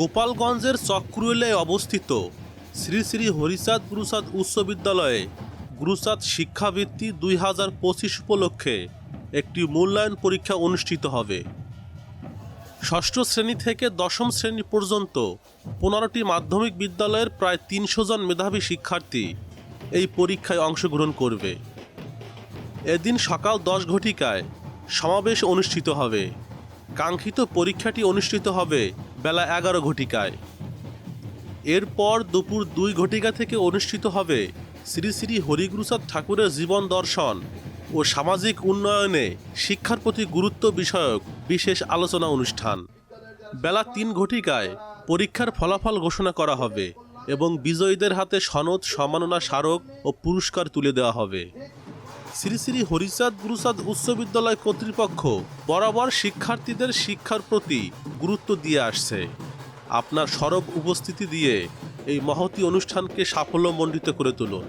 গোপালগঞ্জের চক্রুয়েলে অবস্থিত শ্রী শ্রী হরিচাঁদ গুরুচাঁদ উচ্চ বিদ্যালয়ে গুরুচাঁদ শিক্ষাবৃত্তি দুই হাজার পঁচিশ উপলক্ষে একটি মূল্যায়ন পরীক্ষা অনুষ্ঠিত হবে। ষষ্ঠ শ্রেণি থেকে দশম শ্রেণি পর্যন্ত পনেরোটি মাধ্যমিক বিদ্যালয়ের প্রায় তিনশো জন মেধাবী শিক্ষার্থী এই পরীক্ষায় অংশগ্রহণ করবে। এদিন সকাল দশ ঘটিকায় সমাবেশ অনুষ্ঠিত হবে। কাঙ্ক্ষিত পরীক্ষাটি অনুষ্ঠিত হবে বেলা এগারো ঘটিকায়। এরপর দুপুর দুই ঘটিকা থেকে অনুষ্ঠিত হবে শ্রী শ্রী হরিগুরুচাঁদ ঠাকুরের জীবন দর্শন ও সামাজিক উন্নয়নে শিক্ষার প্রতি গুরুত্ব বিষয়ক বিশেষ আলোচনা অনুষ্ঠান। বেলা তিন ঘটিকায় পরীক্ষার ফলাফল ঘোষণা করা হবে এবং বিজয়ীদের হাতে সনদ, সম্মাননা স্মারক ও পুরস্কার তুলে দেওয়া হবে। শ্রী শ্রী হরিচাঁদ গুরুচাঁদ উচ্চ বিদ্যালয় কর্তৃপক্ষ বরাবর শিক্ষার্থীদের শিক্ষার প্রতি গুরুত্ব দিয়ে আসছে। আপনার সরব উপস্থিতি দিয়ে এই মহতি অনুষ্ঠানকে সাফল্যমণ্ডিত করে তুলুন।